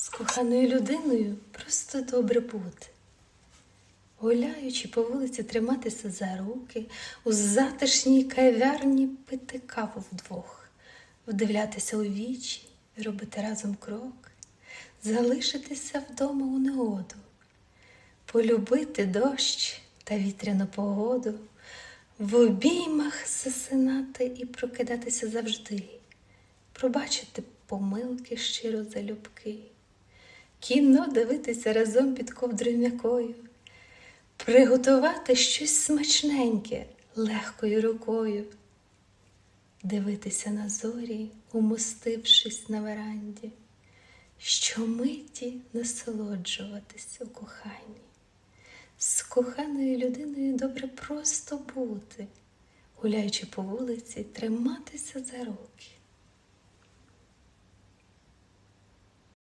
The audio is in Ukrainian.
З коханою людиною просто добре бути. Гуляючи по вулиці, триматися за руки, у затишній кав'ярні пити каву вдвох, вдивлятися у вічі, робити разом крок, залишитися вдома у негоду, полюбити дощ та вітряну погоду, в обіймах засинати і прокидатися завжди, пробачити помилки щиро залюбки, кіно дивитися разом під ковдрою м'якою, приготувати щось смачненьке легкою рукою, дивитися на зорі, умостившись на веранді, щомиті насолоджуватись у коханні. З коханою людиною добре просто бути, гуляючи по вулиці, триматися за руки.